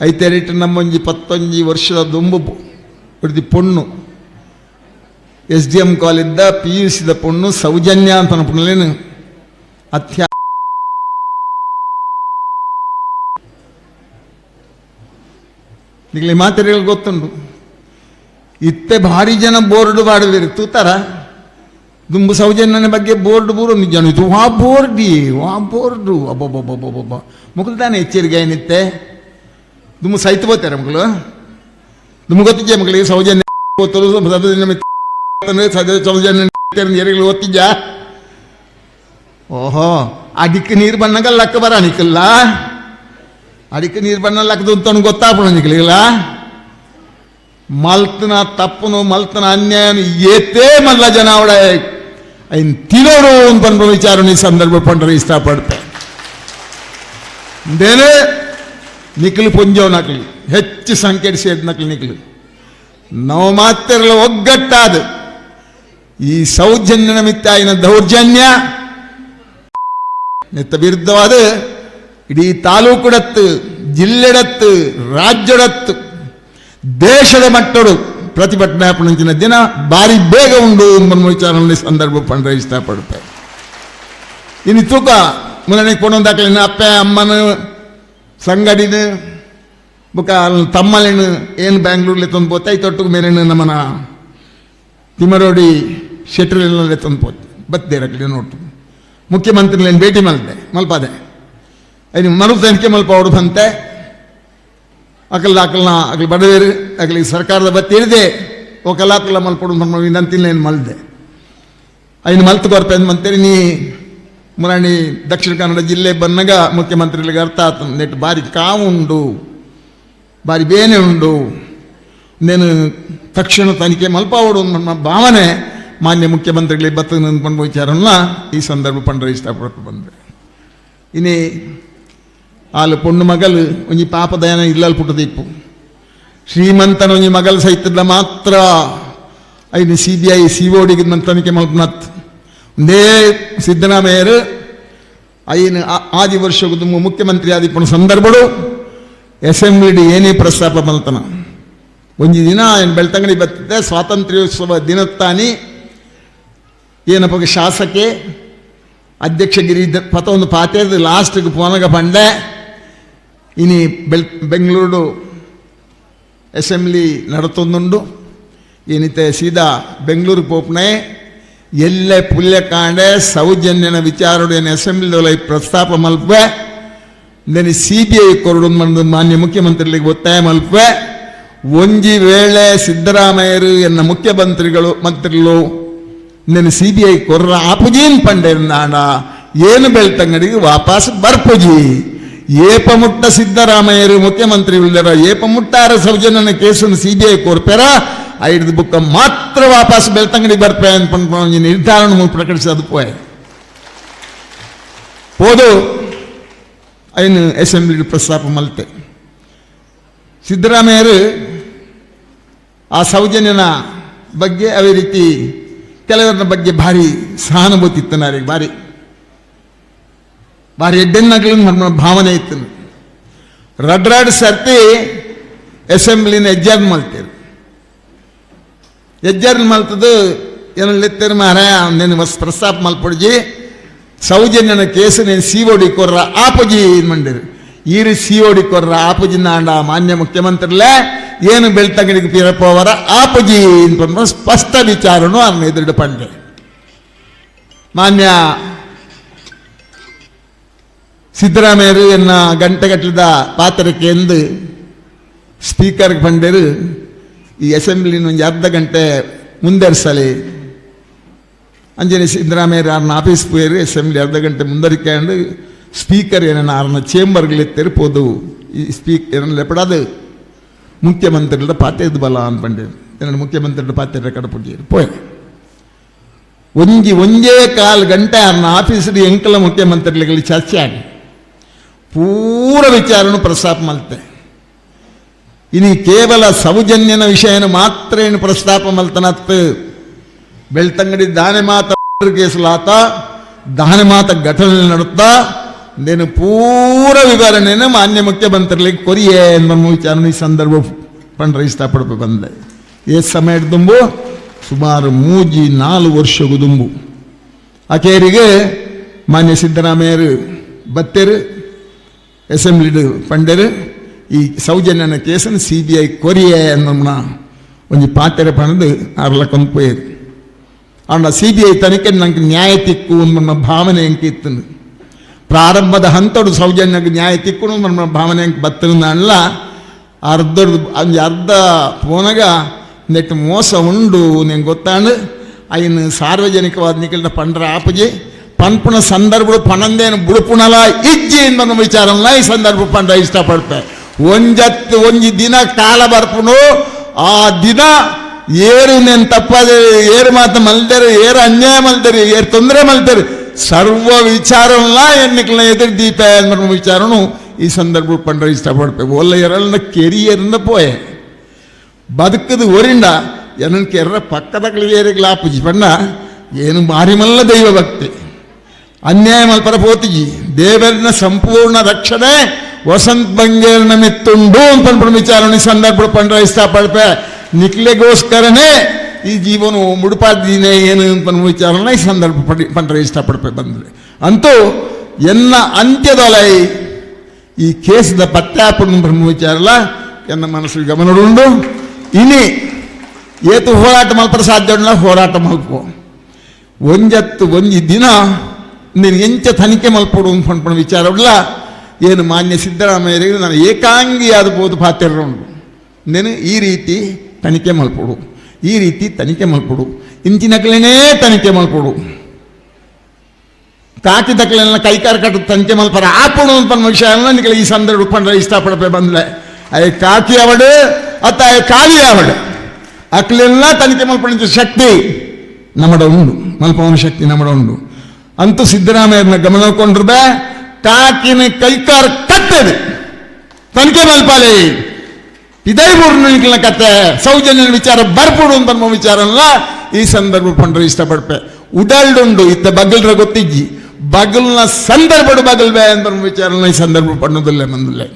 ಐತೆರಿಟ್ಟು ನಮ್ಮೊಂಜಿ ಪತ್ತೊಂಜಿ ವರ್ಷದ ದುಂಬು ಹೊಡ್ದಿ ಪೊಣ್ಣು. ಎಸ್ ಡಿ ಎಂ ಕಾಲಿದ್ದ ಪಿ ಯು ಸಿದ ಪೊಣ್ಣು ಸೌಜನ್ಯ ಅಂತ ಅನ್ಪುಣಲೇನು ಅತ್ಯ ನಿಗ್ಲಿ ಮಾತೆರೆಗಳು ಗೊತ್ತುಂಡು ಇತ್ತೆ ಭಾರಿ ಜನ ಬೋರ್ಡ್ ಬಾಡುವಿರು ತೂತಾರ? ದುಂಬು ಸೌಜನ್ಯನ ಬಗ್ಗೆ ಬೋರ್ಡ್ ಬೂರು ನಿಜ ಇದು ವಾ ಬೋರ್ಡಿ ವಾ ಬೋರ್ಡು. ಅಬ್ಬೊಬ್ಬೊಬ್ಬೊಬ್ಬೊಬ್ಬ. ಮುಖದ ತಾನೇ ಎಚ್ಚರಿಕೆ ಏನಿತ್ತೆ ದುಮ್ಮು ಸೈತ್ ಬೋತಾರೆ ಮಕ್ಕಳು ನಿಮ್ಗೆ ಗೊತ್ತಿದ್ಯಾ ಮಕ್ಕಳಿಗೆ ಸೌಜನ್ಯ ಗೊತ್ತರು ಸೌಜನ್ಯ ಎರಿಗಳು ಗೊತ್ತಿದ್ಯಾ ಓಹೋ ಅಡಿಕೆ ನೀರು ಬಣ್ಣಗ ಲಕ್ಕ ಬರ ನಿಕ್ಕಲ್ಲ ಅಡಿಕೆ ನೀರು ಬಣ್ಣ ಲಕ್ಕದು ಅಂತ ಗೊತ್ತಾಪಣ ನಿಕ್ಕಲಿಲ್ಲ ಮಲ್ತನ ತಪ್ಪನು ಮಲ್ತನ ಅನ್ಯಾಯನು ಏತೇ ಮಲ್ಲ ಜನ ಅವಡ ಐನ್ ತಿನ್ನೋರು ಅಂತ ಬಂದ ವಿಚಾರ ಈ ಸಂದರ್ಭ ಪಂಡ್ರೆ ಇಷ್ಟಪಡ್ತೆ ನಿಖಲು ಪುಂಜವ್ ನಕಲಿ, ಹೆಚ್ಚು ಸಂಖ್ಯೆ ಸೇರಿದ ನಕಲಿ. ನಿಖಲು ನಾವು ಮಾತ್ರ ಒಗ್ಗಟ್ಟಾದ ಈ ಸೌಜನ್ಯ ನಿಮಿತ್ತ ಆಯ್ನ ದೌರ್ಜನ್ಯ. ನಿತ್ತ ವಿರುದ್ಧವಾದ ಇಡೀ ತಾಲೂಕುಡತ್ತು, ಜಿಲ್ಲೆಡತ್ತು, ರಾಜ್ಯಡತ್ತು, ದೇಶದ ಮಟ್ಟಡು ಪ್ರತಿಭಟನೆ ಹಾಪಣಂಚಿನ ದಿನ ಭಾರಿ ಬೇಗ ಉಂಡು ಎಂಬ ವಿಚಾರಣೆ ಸಂದರ್ಭ ಪಂಡ್ರೆ ಇಷ್ಟಪಡುತ್ತೆ ಇನ್ನು ತೂಕ ಮುನ್ನಡೆ ಕೊಡೊಂದಾಕಲಿನ ಅಪ್ಪ, ಅಮ್ಮನ ಸಂಗಡಿನ, ಬುಕ ತಮ್ಮಲಿನ, ಏನು ಬ್ಯಾಂಗ್ಳೂರ್ಲೆ ತಂದು ಬೋತಾಯಿ ತೊಟ್ಟು ಮೇರೆ ನಮ್ಮನ ತಿಮರೋಡಿ ಶೆಟ್ರಲ್ಲೇ ತಂದು ಪೋತ್ ಬತ್ತೇರಕ್ಲಿ ನೋಟು ಮುಖ್ಯಮಂತ್ರಿಲೇನು ಭೇಟಿ ಮಲ್ದೆ ಮಲ್ಪದೆ. ಐದು ಮರು ತನಿಖೆ ಮಲ್ಪ ಬಂತೆ ಅಕಲ್ ಅಕಲ್ನ, ಅಕಲ್ ಬಡವೇರು ಅಕಲಿಗೆ ಸರ್ಕಾರದ ಬತ್ತಿ ಹಿಡಿದೆ ಒಕಲ್ಲ ಅಕಲ್ಲ ಮಲ್ಪಡು ಏನು ಮಲ್ದೆ. ಐನು ಮಲ್ತು ಕೊರ್ಪೆ ಅಂತೇಳಿ ನೀ ಮುರಾಣಿ ದಕ್ಷಿಣ ಕನ್ನಡ ಜಿಲ್ಲೆ ಬನ್ನಗ ಮುಖ್ಯಮಂತ್ರಿಗಳಿಗೆ ಅರ್ಥ ನೆಟ್ಟು ಬಾರಿ ಕಾವುಂಡು ಬಾರಿ ಬೇನೆ ಉಂಡು. ನೇನು ತಕ್ಷಣ ತನಿಖೆ ಮಲ್ಪಾವಡು ನಮ್ಮ ಭಾವನೆ ಮಾನ್ಯ ಮುಖ್ಯಮಂತ್ರಿಗಳಿಗೆ ಬತ್ತ ನಿಂತ್ಕೊಂಡು ವಿಚಾರನ್ನ ಈ ಸಂದರ್ಭ ಪಂಡ್ರೆ ಇಷ್ಟಪಟ್ಟು ಬಂದೆ. ಇನ್ನೇ ಆಲು ಪೊಣ್ಣು ಮಗಲು ಒಂಜಿ ಪಾಪ ದಯನ ಇಲ್ಲಲ್ ಪುಟ್ಟದಿಪ್ಪು ಶ್ರೀಮಂತನ ಒಂಜಿ ಮಗಲ್ ಸಹಿತದ ಮಾತ್ರ. ಐದು ಸಿ ಬಿ ಐ, ಸಿ ಓಡಿಗೆ ತನಿಖೆ ಮಲ್ಪನತ್. ಒಂದೇ ಸಿದ್ದರಾಮಯ್ಯರು ಐನು ಆದಿ ವರ್ಷದ ಮುಖ್ಯಮಂತ್ರಿ ಆದಿಪ್ಪನ ಸಂದರ್ಭಡು ಡಿ ಏನೇ ಪ್ರಸ್ತಾಪ ಮಲ್ತನ ಒಂದು ದಿನ ಬೆಳ್ತಂಗಡಿ ಬರ್ತಿದ್ದೆ ಸ್ವಾತಂತ್ರ್ಯೋತ್ಸವ ದಿನತ್ತಾನಿ ಏನಪ್ಪ ಶಾಸಕಿ, ಅಧ್ಯಕ್ಷಗಿರಿ ಗಿರಿ ಪತ ಒಂದು ಪಾತೆ ಲಾಸ್ಟ್ಗೆ ಪೋನಗ ಪಂಡೆ ಇನಿ ಬೆಲ್ ಬೆಂಗಳೂರು ಅಸೆಂಬ್ಲಿ ನಡತೊಂದುಂಡು, ಏನಿತ್ತೆ, ಸೀದಾ ಬೆಂಗಳೂರು ಪೋಪ್ನೆ ಎಲ್ಲ ಪುಲ್ಯಕಾಂಡೆ ಸೌಜನ್ಯನ ವಿಚಾರವನ್ನು ಅಸೆಂಬ್ಲಿಗಳಲ್ಲಿ ಪ್ರಸ್ತಾಪ ಮಲ್ಪೆ ಇದನ್ನು ಸಿ ಬಿ ಐ ಕೊರಡು ಮಾನ್ಯ ಮುಖ್ಯಮಂತ್ರಿಗಳಿಗೆ ಒತ್ತಾಯ ಮಲ್ಪೆ ಒಂಜಿ ವೇಳೆ ಸಿದ್ದರಾಮಯ್ಯರು ಎನ್ನ ಮುಖ್ಯಮಂತ್ರಿಗಳು ಮಂತ್ರಿಗಳು ಇದನ್ನು ಸಿ ಬಿ ಐ ಕೊರ್ರ ಆಪುಜೀನ್ ಪಂಡೆ ನಾಡ ಏನು ಬೆಳ್ತಂಗಡಿಗೆ ವಾಪಸ್ ಬರ್ಪುಜಿ ಏಪ ಮುಟ್ಟ ಸಿದ್ದರಾಮಯ್ಯರು ಮುಖ್ಯಮಂತ್ರಿ ಏಪ ಮುಟ್ಟಾರ ಸೌಜನ್ಯನ ಕೇಸನ್ನು ಸಿ ಬಿ ಐ ಕೊರ್ಪೆರ ಐದು ಬುಕ್ಕ ಮಾತ್ರ ವಾಪಸ್ ಬೆಳ್ತಂಗಡಿಗೆ ಬರ್ಪೆ ಅನ್ಕೊಂಡು ಒಂಜಿ ನಿರ್ಧಾರ ಪ್ರಕಟಿಸೋದು ಪೋಯ್ ಹೋದು ಐನು ಅಸೆಂಬ್ಲಿ ಪ್ರಸ್ತಾಪ ಮಲ್ತೆ. ಸಿದ್ದರಾಮಯ್ಯರು ಆ ಸೌಜನ್ಯನ ಬಗ್ಗೆ ಅದೇ ರೀತಿ ಕೆಲವರ ಬಗ್ಗೆ ಭಾರಿ ಸಹಾನುಭೂತಿ ಇತ್ತು ನಾರಿಗೆ ಭಾರಿ. ಭಾರಿ ಎಡ್ಡೆನ್ನಾಗಲಿ ಭಾವನೆ ಇತ್ತು ರಡ್ರಾಡ್ ಸರ್ತಿ ಅಸೆಂಬ್ಲಿನ ಎಜ್ಜಾರ್ನ್ ಮಲ್ತೇರು. ಎಜ್ಜಾರ್ನ್ ಮಲ್ತದು ಏನೆತ್ತೇರು ಮಾರಾಯ నేను ವಸ್ ಪ್ರಸ್ತಾಪ ಮಲ್ಪೊಡ್ಜಿ ಸೌಜನ್ಯನ ಕೇಸು నేను ಸಿಒಡಿ ಕೊರ್ರ ಆಪುಜಿ ಮಂಡಿರು ಈರು ಸಿಒಡಿ ಕೊರ್ರ ಆಪುಜಿನ ಆಂಡ ಮಾನ್ಯ ಮುಖ್ಯಮಂತ್ರಿಲೇ ಏನು ಬೆಳ್ತಂಗಡಿಗೆ ಪಿರಪ್ಪವರ ಆಪುಜಿ ಅಂತ ಸ್ಪಷ್ಟ ವಿಚಾರನು ಅನ್ನ ಎದುರು ಪಂಡೆ ಮಾನ್ಯ ಸಿದ್ದರಾಮಯ್ಯರು ಎನ್ನ ಗಂಟೆಗಟ್ಟದ ಪಾತ್ರಕ್ಕೆ ಎಂದು ಸ್ಪೀಕರ್ಗೆ ಬಂದರು ಈ ಅಸೆಂಬ್ಲಿ ಒಂದು ಅರ್ಧ ಗಂಟೆ ಮುಂದರ್ಸಲಿ ಅಂಜನೆ ಸಿದ್ದರಾಮಯ್ಯ ಅವ್ರನ್ನ ಆಫೀಸ್ ಪೋಯಿರಿ ಅಸೆಂಬ್ಲಿ ಅರ್ಧ ಗಂಟೆ ಮುಂದರಿಕೊಂಡು ಸ್ಪೀಕರ್ ಏನನ್ನ ಚೇಂಬರ್ ಚೇಂಬರ್ಗಳು ಪೋದು ಈ ಸ್ಪೀಕ್ ಏನನ್ನ ಲೆಪಡಾದು. ಮುಖ್ಯಮಂತ್ರಿಗಳ ಪಾತ್ರದ ಬಲ ಅನ್ಪಂಡೆ ಏನನ್ನ ಮುಖ್ಯಮಂತ್ರಿಗಳ ಪಾತ್ರ ಕಡಪುಟ್ಟಿರು ಪೋಯ್. ಒಂಜಿ ಒಂಜೇ ಕಾಲ್ ಗಂಟೆ ಅವ್ರನ್ನ ಆಫೀಸ್ಲಿ ಎಂಕಲ ಮುಖ್ಯಮಂತ್ರಿಗಳಿಗೆ ಚರ್ಚೆ ಆಗಿ ಪೂರ ವಿಚಾರನು ಪ್ರಸ್ತಾಪ ಮಲ್ತೆ ಇನಿ ಕೇವಲ ಸೌಜನ್ಯನ ವಿಷಯ ಮಾತ್ರ ಏನು ಪ್ರಸ್ತಾಪ ಮಲ್ತನತ್? ಬೆಳ್ತಂಗಡಿ ದಾನೆ ಮಾತ ಕೇಸಲಾತ ದಾನೆ ಮಾತ ಘಟನೆ ನಡುತ್ತಾ నేను ಪೂರ ವಿವರಣೆನ ಮಾನ್ಯ ಮುಖ್ಯಮಂತ್ರಿಗಳಿಗೆ ಕೊರಿಯೆ ಎಂಬ ವಿಚಾರ ಈ ಸಂದರ್ಭ ಪಂಡ್ರೆ ಇಷ್ಟಪಡಬೇಕು ಬಂದೆ. ಏ ಸಮಯ ದುಂಬು ಸುಮಾರು ಮೂಜಿ ನಾಲ್ಕು ವರ್ಷಗೂ ದುಂಬು ಆಕೆಯರಿಗೆ ಮಾನ್ಯ ಸಿದ್ದರಾಮಯ್ಯರು ಬತ್ತೆರು, ಅಸೆಂಬ್ಲಿಡು ಪಂಡರು ಈ ಸೌಜನ್ಯನ ಕೇಸನ್ನು ಸಿ ಬಿ ಐ ಕೊರಿಯೆ ಅನ್ನೋಣ ಒಂಜಿ ಪಾತೆರೆ ಪಣದು ಅರ್ಲಕ್ಕೊಂದು ಪೋಯರು ಅವನ ಸಿ ಬಿ ಐ ತನಿಖೆ ನಂಗೆ ನ್ಯಾಯ ತಿಕ್ಕು ನನ್ನ ಭಾವನೆ ಇತ್ತನು ಪ್ರಾರಂಭದ ಹಂತಡು ಸೌಜನ್ಯಕ್ಕೆ ನ್ಯಾಯ ತಿಕ್ಕು ನನ್ನ ಭಾವನೆ ಎಂಕ್ ಬತ್ತನ ಅಲ್ಲ ಅರ್ಧ ಅರ್ಧ ಪೋನಗ ನೆಟ್ ಮೋಸ ಉಂಡು ನಂಗೆ ಗೊತ್ತಾಂಡು ಅಯ್ಯನ ಸಾರ್ವಜನಿಕವಾದ ನಿಖಿಲ್ನ ಪಂಡ್ರ ಆಪಜಿ ಪನ್ಪುನ ಸಂದರ್ಭ ಪಣಂದೇನು ಬುಡುಪುಣಲ ಇಜ್ಜಿ ನನ್ನ ವಿಚಾರಲ್ಲ ಈ ಸಂದರ್ಭ ಪಂಡ್ರ ಇಷ್ಟಪಡ್ತೆ ಒಂಜತ್ತು ಒಂಜಿ ದಿನ ಕಾಲ ಬರ್ಪುನು ಆ ದಿನ ಏರು నేను ತಪ್ಪದೆ ಏರು ಮಾತು ಮಲ್ತಾರೆ ಏರು ಅನ್ಯಾಯ ಮಲ್ತಾರೆ ಏರು ತೊಂದರೆ ಮಲ್ತಾರೆ ಸರ್ವ ವಿಚಾರಲ್ಲ ಎನ್ನಿಕಲ ಎದುರು ದೀಪ ಅನ್ನೋ ವಿಚಾರನು ಈ ಸಂದರ್ಭ ಪಂಡ್ರ ಇಷ್ಟಪಡ್ತೇವೆ ಒಲ್ಲ ಎರಳನ್ನ ಕೆರಿಯರ್ನ ಪೋಯೆ ಬದುಕದು ಒರಿಂಡ ಎನಕ್ಕೆ ಎರ್ರ ಪಕ್ಕದ ಏರಿಗ್ಲ ಆಪುಜಿ ಪಂಡ ಏನು ಮಾರಿಮಲ್ಲ ದೈವ ಭಕ್ತಿ ಅನ್ಯಾಯ ಮಲ್ಪರ ಪೋತಿಜಿ ದೇವರಿನ ಸಂಪೂರ್ಣ ರಕ್ಷಣೆ ವಸಂತ್ ಬಂಗೇರ್ನ ಮಿತ್ತುಂಡು ಅಂತ ಅಂದ್ಬಿಟ್ಟು ವಿಚಾರಣೆ ಸಂದರ್ಭ ಪಂಡ್ರ ಪಡ್ತ ನಿಕ್ಲೆಗೋಸ್ಕರನೇ ಈ ಜೀವನ ಮುಡುಪಾದಿನೇ ಏನು ಅಂತ ವಿಚಾರನ ಈ ಸಂದರ್ಭ ಪಡಿ ಪಂಡ್ರ ಇಷ್ಟಪಡ್ಪೆ ಬಂದ್ರೆ ಅಂತೂ ಎನ್ನ ಅಂತ್ಯದೊಲೈ ಈ ಕೇಸದ ಪತ್ಯಾಪನ ಬ್ರಹ್ಮ ವಿಚಾರಲ, ಎನ್ನ ಮನಸ್ಸಿಗೆ ಗಮನಡುಂಡು ಇನಿ ಏತು ಹೋರಾಟ ಮಲ್ಪರ ಸಾಧ್ಯ ಉಂಡ ಹೋರಾಟ ಮಲ್ಪು ಒಂಜತ್ತು ಒಂಜಿ ದಿನ ನೀನು ಎಂಚ ತನಿಖೆ ಮಲ್ಪಡು ಅಂತ ವಿಚಾರ ಉಳ್ಳ ಏನು ಮಾನ್ಯ ಸಿದ್ದರಾಮಯ್ಯರಿಗೆ ನಾನು ಏಕಾಂಗಿ ಆದಬಹುದು ಪಾತ್ರರು ನೀನು ಈ ರೀತಿ ತನಿಖೆ ಮಲ್ಪಡು ಈ ರೀತಿ ತನಿಖೆ ಮಲ್ಪಡು ಇಂಚಿನಕ್ಲೇನೇ ತನಿಖೆ ಮಲ್ಪಡು ಕಾಕಿ ದಕ್ಕಲೆಲ್ಲ ಕೈಕಾರ ಕಟ್ಟು ತನಿಖೆ ಮಲ್ಪರ ಆಪಡು ಅಂತ ವಿಷಯ ನಿಮಗೆ ಈ ಸಂದರ್ಭ ಪಂಡ್ರೆ ಇಷ್ಟಪಡಪೆ ಬಂದ್ಲೆ. ಅಯ್ಯ, ಕಾಕಿ ಅವಡು ಅತ್ತ ಅಯ್ಯ ಕಾಲಿ ಅವಡು ಅಕ್ಲೆಲ್ಲ ತನಿಖೆ ಮಲ್ಪಣ ಶಕ್ತಿ ನಮ್ಮಡ ಉಂಡು ಮಲ್ಪವನ ಶಕ್ತಿ ನಮ್ಮಡ ಉಂಡು ಅಂತೂ ಸಿದ್ದರಾಮಯ್ಯನ ಗಮನ ಕೊಂಡ್ರದೆ ಕಾಕಿನ ಕೈಕಾರ ಕಟ್ಟದೆ ತನಿಖೆ ಮಲ್ಪಾಲೆ ಇದೇ ಮೂರ್ನ ಕತೆ. ಸೌಜನ್ಯನ ವಿಚಾರ ಬರ್ಪುಡು ಅಂತ ಅನ್ನೋ ವಿಚಾರಲ್ಲ ಈ ಸಂದರ್ಭ ಪಂಡ್ರೆ ಇಷ್ಟಪಡ್ಪೆ. ಉಡಲ್ಡುಂಡು, ಇತ್ತ ಬಗಲ್ರ ಗೊತ್ತಿಜ್ಜಿ. ಬಗಲ್ನ ಸಂದರ್ಭಡು ಬಗಲ್ವೇ ಅಂತ ವಿಚಾರನ ಈ ಸಂದರ್ಭ ಪಣ್ಣದಲ್ಲೇ ಬಂದಲ್ಲೇ